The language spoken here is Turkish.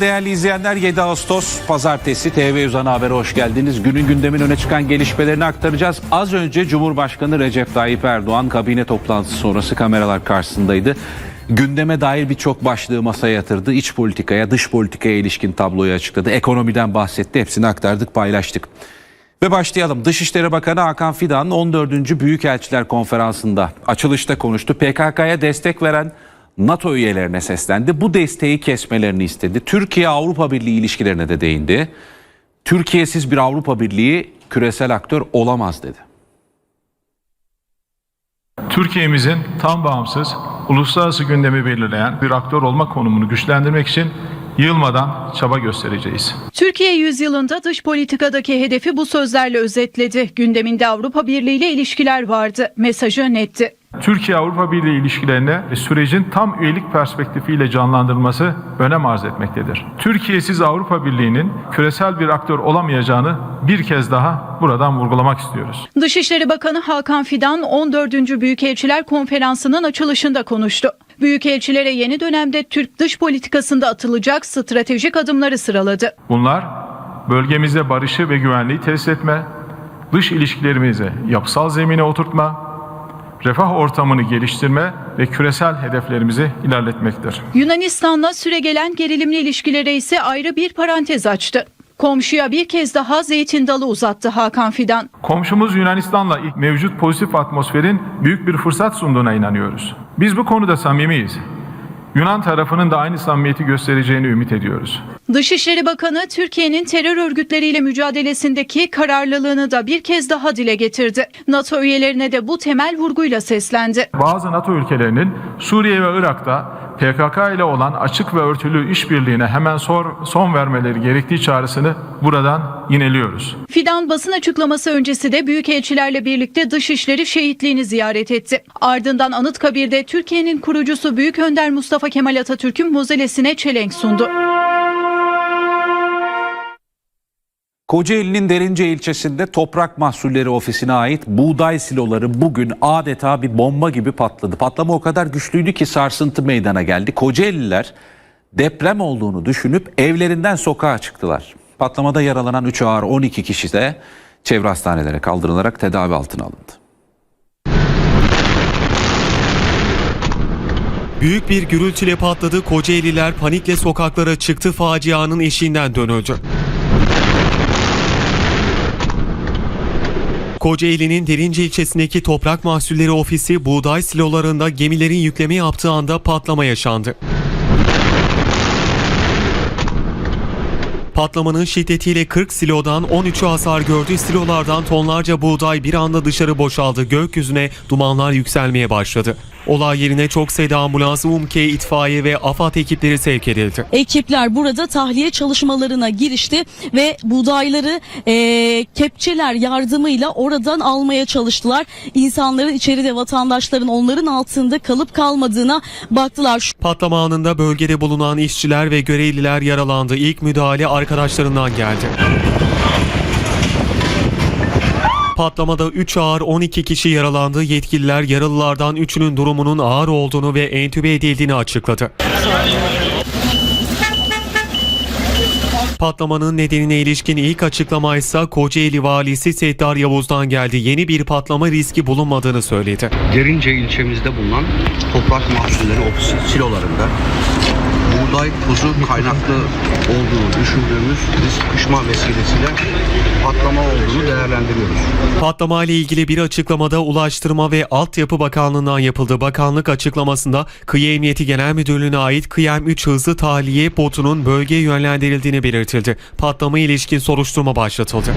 Değerli izleyenler 7 Ağustos Pazartesi TV Uzan'a habere hoş geldiniz. Günün gündemin öne çıkan gelişmelerini aktaracağız. Az önce Cumhurbaşkanı Recep Tayyip Erdoğan kabine toplantısı sonrası kameralar karşısındaydı. Gündeme dair birçok başlığı masaya yatırdı. İç politikaya, dış politikaya ilişkin tabloyu açıkladı. Ekonomiden bahsetti. Hepsini aktardık, paylaştık. Ve başlayalım. Dışişleri Bakanı Hakan Fidan 14. Büyükelçiler Konferansı'nda açılışta konuştu. PKK'ya destek veren NATO üyelerine seslendi. Bu desteği kesmelerini istedi. Türkiye-Avrupa Birliği ilişkilerine de değindi. Türkiye'siz bir Avrupa Birliği küresel aktör olamaz dedi. Türkiye'mizin tam bağımsız, uluslararası gündemi belirleyen bir aktör olma konumunu güçlendirmek için yılmadan çaba göstereceğiz. Türkiye yüzyılında dış politikadaki hedefi bu sözlerle özetledi. Gündeminde Avrupa Birliği ile ilişkiler vardı. Mesajı netti. Türkiye-Avrupa Birliği ilişkilerine sürecin tam üyelik perspektifiyle canlandırılması önem arz etmektedir. Türkiye'siz Avrupa Birliği'nin küresel bir aktör olamayacağını bir kez daha buradan vurgulamak istiyoruz. Dışişleri Bakanı Hakan Fidan 14. Büyükelçiler Konferansı'nın açılışında konuştu. Büyükelçilere yeni dönemde Türk dış politikasında atılacak stratejik adımları sıraladı. Bunlar bölgemizde barışı ve güvenliği tesis etme, dış ilişkilerimizi yapısal zemine oturtma, refah ortamını geliştirme ve küresel hedeflerimizi ilerletmektir. Yunanistan'la süregelen gerilimli ilişkilere ise ayrı bir parantez açtı. Komşuya bir kez daha zeytin dalı uzattı Hakan Fidan. Komşumuz Yunanistan'la mevcut pozitif atmosferin büyük bir fırsat sunduğuna inanıyoruz. Biz bu konuda samimiyiz. Yunan tarafının da aynı samimiyeti göstereceğini ümit ediyoruz. Dışişleri Bakanı Türkiye'nin terör örgütleriyle mücadelesindeki kararlılığını da bir kez daha dile getirdi. NATO üyelerine de bu temel vurguyla seslendi. Bazı NATO ülkelerinin Suriye ve Irak'ta PKK ile olan açık ve örtülü işbirliğine hemen sor, son vermeleri gerektiği çağrısını buradan yineliyoruz. Fidan basın açıklaması öncesi de büyükelçilerle birlikte Dışişleri şehitliğini ziyaret etti. Ardından Anıtkabir'de Türkiye'nin kurucusu Büyük Önder Mustafa Kemal Atatürk'ün mozelesine çelenk sundu. Kocaeli'nin Derince ilçesinde Toprak Mahsulleri Ofisi'ne ait buğday siloları bugün adeta bir bomba gibi patladı. Patlama o kadar güçlüydü ki sarsıntı meydana geldi. Kocaeliler deprem olduğunu düşünüp evlerinden sokağa çıktılar. Patlamada yaralanan 3 ağır 12 kişi de çevre hastanelere kaldırılarak tedavi altına alındı. Büyük bir gürültüyle patladı. Kocaeliler panikle sokaklara çıktı. Facianın eşiğinden dönüldü. Kocaeli'nin Derince ilçesindeki Toprak Mahsulleri Ofisi buğday silolarında gemilerin yükleme yaptığı anda patlama yaşandı. Patlamanın şiddetiyle 40 silodan 13'ü hasar gördü. Silolardan tonlarca buğday bir anda dışarı boşaldı. Gökyüzüne dumanlar yükselmeye başladı. Olay yerine çok sayıda ambulans, UMKE, itfaiye ve AFAD ekipleri sevk edildi. Ekipler burada tahliye çalışmalarına girişti ve buğdayları eee, kepçeler yardımıyla oradan almaya çalıştılar. İnsanların içeride vatandaşların onların altında kalıp kalmadığına baktılar. Patlama anında bölgede bulunan işçiler ve görevliler yaralandı. İlk müdahale arkadaşlarından geldi. Patlamada 3 ağır 12 kişi yaralandı. Yetkililer yaralılardan 3'ünün durumunun ağır olduğunu ve entübe edildiğini açıkladı. Patlamanın nedenine ilişkin ilk açıklama ise Kocaeli valisi Settar Yavuz'dan geldi. Yeni bir patlama riski bulunmadığını söyledi. Derince ilçemizde bulunan toprak mahsulleri ofisi silolarında buğday kuzu kaynaklı olduğunu düşündüğümüz bir sıkışma vesilesiyle patlama olduğunu değerlendiriyoruz. Patlama ile ilgili bir açıklamada Ulaştırma ve Altyapı Bakanlığı'ndan yapıldı. Bakanlık açıklamasında Kıyı Emniyeti Genel Müdürlüğü'ne ait Kıyem 3 hızlı tahliye botunun bölgeye yönlendirildiğini belirtildi. Patlama ilişkin soruşturma başlatıldı.